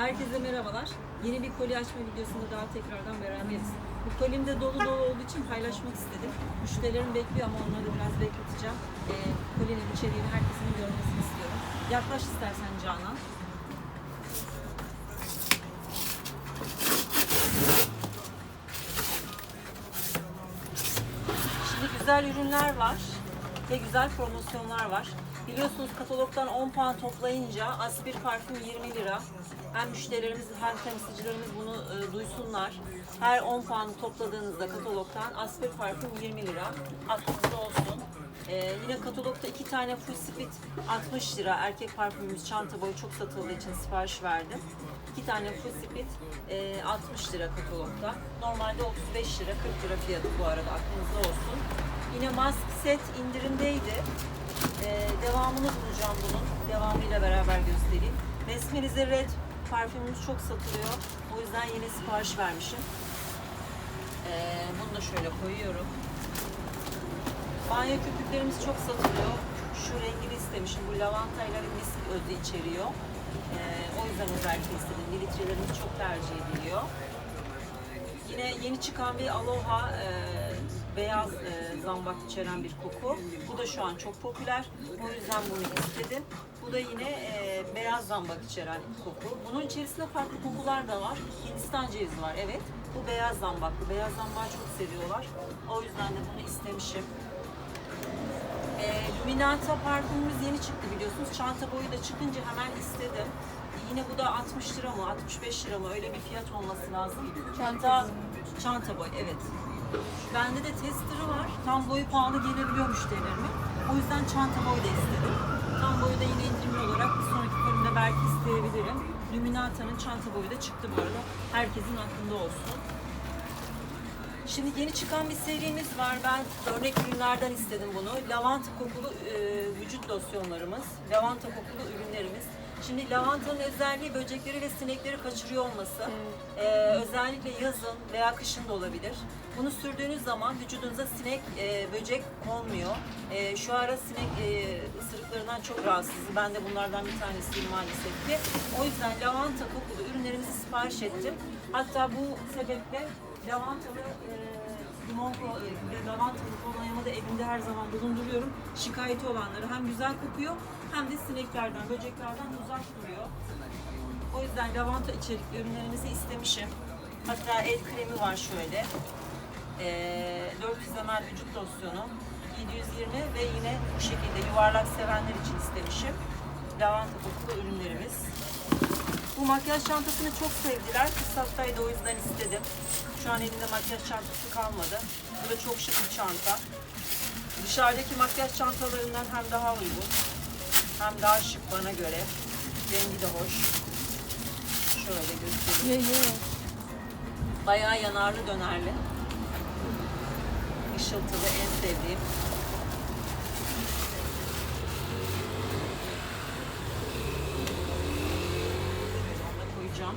Herkese merhabalar. Yeni bir koli açma videosunda daha tekrardan beraberiz. Bu kolim de dolu dolu olduğu için paylaşmak istedim. Müşterilerim bekliyor ama onları da biraz bekleteceğim. Ee, kolinin içeriğini herkesin görmesini istiyorum. Yaklaş istersen Canan. Şimdi güzel ürünler var ve güzel promosyonlar var. Biliyorsunuz katalogdan 10 puan toplayınca aspir parfüm 20 lira. Hem müşterilerimiz hem temsilcilerimiz bunu e, duysunlar. Her 10 puan topladığınızda katalogdan aspir parfüm 20 lira. Aklınızda olsun. E, yine katalogda iki tane full speed 60 lira. Erkek parfümümüz çanta boyu çok satıldığı için sipariş verdim. İki tane full speed e, 60 lira katalogda. Normalde 35 lira 40 lira fiyatı bu arada aklınızda olsun. Yine mask set indirimdeydi. Ee, devamını bulacağım bunun. Devamıyla beraber göstereyim. Mesmerize Red parfümümüz çok satılıyor. O yüzden yine sipariş vermişim. Ee, bunu da şöyle koyuyorum. Banyo köpüklerimiz çok satılıyor. Şu rengini istemişim. Bu lavantayla misk özü içeriyor. Ee, o yüzden özellikle istedim. Militrelerimiz çok tercih ediliyor. Yine yeni çıkan bir aloha e, beyaz e, zambak içeren bir koku. Bu da şu an çok popüler. O yüzden bunu istedim. Bu da yine e, beyaz zambak içeren koku. Bunun içerisinde farklı kokular da var. Hindistan cevizi var evet. Bu beyaz zambaklı. Beyaz zambağı çok seviyorlar. O yüzden de bunu istemişim. E, Luminata parfümümüz yeni çıktı biliyorsunuz. Çanta boyu da çıkınca hemen istedim. Yine bu da 60 lira mı 65 lira mı öyle bir fiyat olması lazım. Çanta çanta boy evet. Bende de tester'ı var. Tam boyu pahalı gelebiliyor müşterilerime. O yüzden çanta boy da istedim. Tam boyu da yine indirimli olarak bir sonraki bölümde belki isteyebilirim. Luminata'nın çanta boyu da çıktı bu arada. Herkesin aklında olsun. Şimdi yeni çıkan bir serimiz var. Ben örnek ürünlerden istedim bunu. Lavanta kokulu e, vücut losyonlarımız, lavanta kokulu ürünlerimiz. Şimdi lavantanın özelliği böcekleri ve sinekleri kaçırıyor olması. E, özellikle yazın veya kışın da olabilir. Bunu sürdüğünüz zaman vücudunuza sinek, e, böcek konmuyor. E, şu ara sinek e, ısırıklarından çok rahatsızım. Ben de bunlardan bir tanesiyim maalesef ki. O yüzden lavanta kokulu ürünlerimizi sipariş ettim. Hatta bu sebeple lavantalı e, limon e, lavantalı kolonyamı da evimde her zaman bulunduruyorum. Şikayeti olanları hem güzel kokuyor hem de sineklerden, böceklerden uzak duruyor. O yüzden lavanta içerikli ürünlerimizi istemişim. Hatta el kremi var şöyle. E, 400 ml vücut losyonu. 720 ve yine bu şekilde yuvarlak sevenler için istemişim. Lavanta kokulu ürünlerimiz. Bu makyaj çantasını çok sevdiler. Fırsattaydı o yüzden istedim. Şu an elimde makyaj çantası kalmadı. Bu da çok şık bir çanta. Dışarıdaki makyaj çantalarından hem daha uygun hem daha şık bana göre. Rengi de hoş. Şöyle göstereyim. Ye ye. Bayağı yanarlı dönerli. Işıltılı en sevdiğim. Koyacağım.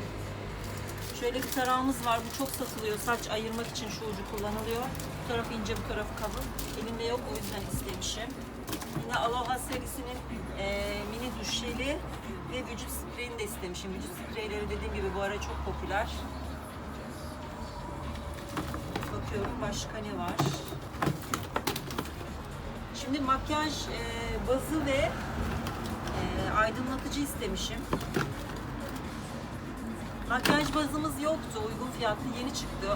Şöyle bir tarağımız var. Bu çok satılıyor. Saç ayırmak için şu ucu kullanılıyor. Bu tarafı ince, bu tarafı kalın. Elimde yok o yüzden istemişim. Yine Aloha serisinin eee, mini duş jeli ve vücut spreyini de istemişim. Vücut spreyleri dediğim gibi bu ara çok popüler. Bakıyorum başka ne var? Şimdi makyaj e, bazı ve e, aydınlatıcı istemişim. Makyaj bazımız yoktu, uygun fiyatlı, yeni çıktı.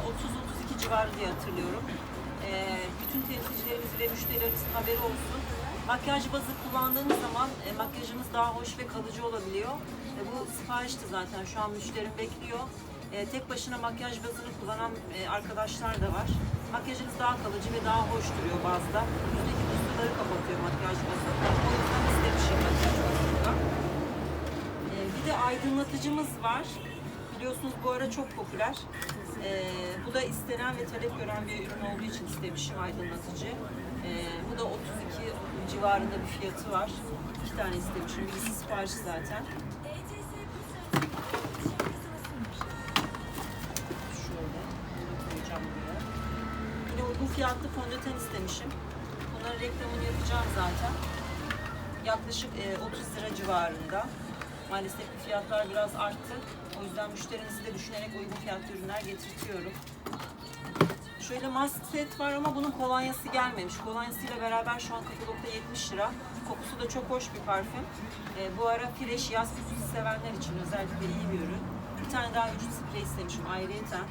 30-32 civarı diye hatırlıyorum. E, bütün temsilcilerimiz ve müşterilerimizin haberi olsun. Makyaj bazı kullandığımız zaman e, makyajımız daha hoş ve kalıcı olabiliyor. E, bu siparişti zaten, şu an müşterim bekliyor. E, tek başına makyaj bazını kullanan e, arkadaşlar da var. Makyajınız daha kalıcı ve daha hoş duruyor bazda. Yüzdeki kusurları kapatıyor makyaj bazı. O yüzden istemişim makyaj bazında. E, bir de aydınlatıcımız var. Biliyorsunuz bu ara çok popüler. E, bu da istenen ve talep gören bir ürün olduğu için istemişim aydınlatıcı. E, bu da 32 civarında bir fiyatı var. İki tane istemişim. Birisi sipariş zaten. Yine uygun fiyatlı fondöten istemişim. Bunların reklamını yapacağım zaten. Yaklaşık e, 30 lira civarında. Maalesef fiyatlar biraz arttı. O yüzden müşterinizi de düşünerek uygun fiyatlı ürünler getirtiyorum. Şöyle mask set var ama bunun kolonyası gelmemiş. Kolonyasıyla beraber şu an katalogda 70 lira. Kokusu da çok hoş bir parfüm. Ee, bu ara fresh yaz kokusu sevenler için özellikle iyi bir ürün. Bir tane daha vücut sprey istemişim ayrıyeten.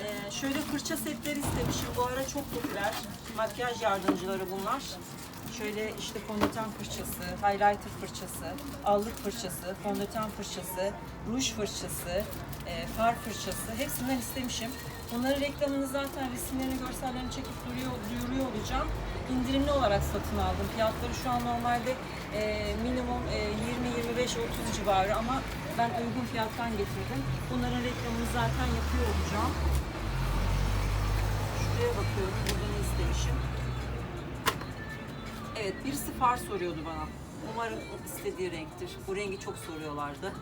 Ee, şöyle fırça setleri istemişim. Bu ara çok popüler. Makyaj yardımcıları bunlar. Şöyle işte fondöten fırçası, highlighter fırçası, allık fırçası, fondöten fırçası, ruj fırçası, e, far fırçası hepsinden istemişim. Bunları reklamını zaten resimlerini, görsellerini çekip duruyor, duyuruyor olacağım. İndirimli olarak satın aldım. Fiyatları şu an normalde e, minimum e, 20-25-30 civarı ama ben uygun fiyattan getirdim. Bunların reklamını zaten yapıyor olacağım. Şuraya bakıyorum. Burada ne istemişim? Evet, birisi far soruyordu bana. Umarım istediği renktir. Bu rengi çok soruyorlardı.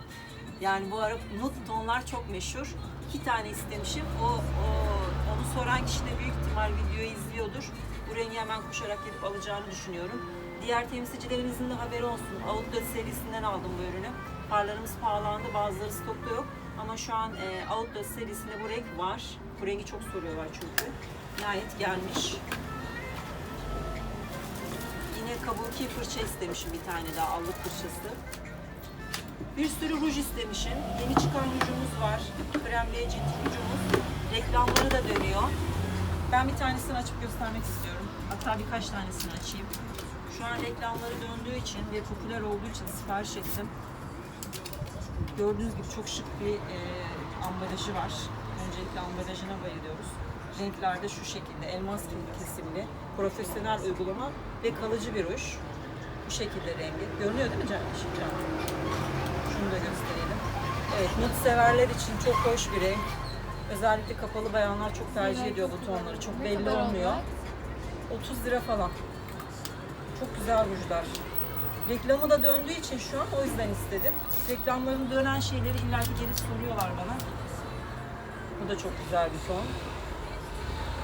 Yani bu ara nude tonlar çok meşhur. İki tane istemişim. O, o onu soran kişi de büyük ihtimal videoyu izliyordur. Bu rengi hemen koşarak gidip alacağını düşünüyorum. Diğer temsilcilerimizin de haberi olsun. Outlet serisinden aldım bu ürünü. Farlarımız pahalandı, bazıları stokta yok. Ama şu an e, Outlet serisinde bu renk var. Bu rengi çok soruyorlar çünkü. Nihayet gelmiş. Kabuki fırça istemişim bir tane daha allık fırçası. Bir sürü ruj istemişim. Yeni çıkan rujumuz var. Kremliye cilt rujumuz. Reklamları da dönüyor. Ben bir tanesini açıp göstermek istiyorum. Hatta birkaç tanesini açayım. Şu an reklamları döndüğü için ve popüler olduğu için sipariş ettim. Gördüğünüz gibi çok şık bir e, ambalajı var. Öncelikle ambalajına bayılıyoruz. Renkler de şu şekilde elmas gibi kesimli, profesyonel uygulama ve kalıcı bir ruj. Bu şekilde rengi. Görünüyor değil mi Can? Şunu da gösterelim. Evet, nude severler için çok hoş bir renk. Özellikle kapalı bayanlar çok tercih ediyor bu tonları. Çok belli olmuyor. 30 lira falan. Çok güzel rujlar. Reklamı da döndüğü için şu an o yüzden istedim. Reklamların dönen şeyleri illaki gelip soruyorlar bana. Bu da çok güzel bir ton.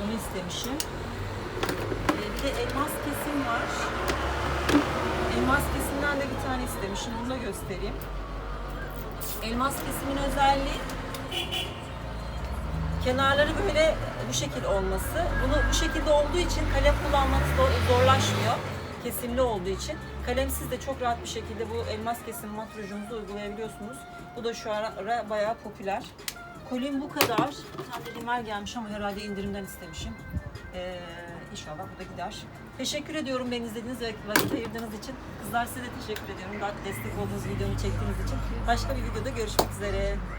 Onu istemişim. Ee, bir de elmas kesim var. Elmas kesimden de bir tane istemişim. Bunu da göstereyim. Elmas kesimin özelliği kenarları böyle bu şekil olması. Bunu bu şekilde olduğu için kalem kullanmanız zor- zorlaşmıyor. Kesimli olduğu için. Kalemsiz de çok rahat bir şekilde bu elmas kesim mat rujumuzu uygulayabiliyorsunuz. Bu da şu ara bayağı popüler. Kolim bu kadar. Bir tane de rimel gelmiş ama herhalde indirimden istemişim. Ee, inşallah bu da gider. Teşekkür ediyorum beni izlediğiniz ve vakit ayırdığınız için. Kızlar size de teşekkür ediyorum. Daha destek olduğunuz videomu çektiğiniz için. Başka bir videoda görüşmek üzere.